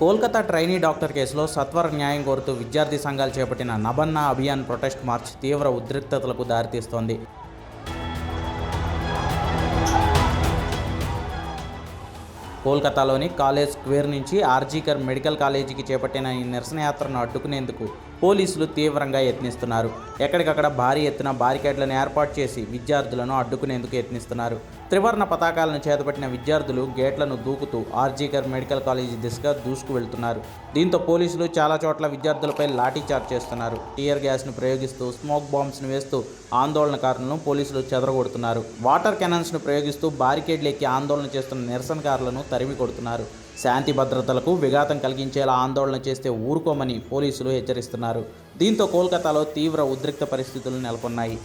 Kolkata trainee doctor కేసులో సత్వర న్యాయం కోరుతూ విద్యార్థి సంఘాలు చేపట్టిన నబన్నా అభియాన్ ప్రొటెస్ట్ మార్చ్ తీవ్ర ఉద్రిక్తతలకు దారితీస్తోంది. కోల్కతాలోని కాలేజ్ స్క్వేర్ నుంచి ఆర్జీకర్ మెడికల్ కాలేజీకి చేపట్టిన ఈ నిరసనయాత్రను అడ్డుకునేందుకు పోలీసులు తీవ్రంగా యత్నిస్తున్నారు. ఎక్కడికక్కడ భారీ ఎత్తున బారికేడ్లను ఏర్పాటు చేసి విద్యార్థులను అడ్డుకునేందుకు యత్నిస్తున్నారు. త్రివర్ణ పతాకాలను చేతపట్టిన విద్యార్థులు గేట్లను దూకుతూ ఆర్జీకర్ మెడికల్ కాలేజీ దిశగా దూసుకు వెళ్తున్నారు. దీంతో పోలీసులు చాలా చోట్ల విద్యార్థులపై లాఠీచార్జ్ చేస్తున్నారు. టీయర్ గ్యాస్ను ప్రయోగిస్తూ స్మోక్ బాంబ్స్ను వేస్తూ ఆందోళనకారులను పోలీసులు చెదరగొడుతున్నారు. వాటర్ కెనాన్స్ను ప్రయోగిస్తూ బారికేడ్లు ఎక్కి ఆందోళన చేస్తున్న నిరసనకారులను తరిమి కొడుతున్నారు. శాంతి భద్రతలకు విఘాతం కలిగించేలా ఆందోళన చేస్తే ఊరుకోమని పోలీసులు హెచ్చరిస్తున్నారు. దీంతో కోల్కతాలో తీవ్ర ఉద్రిక్త పరిస్థితులు నెలకొన్నాయి.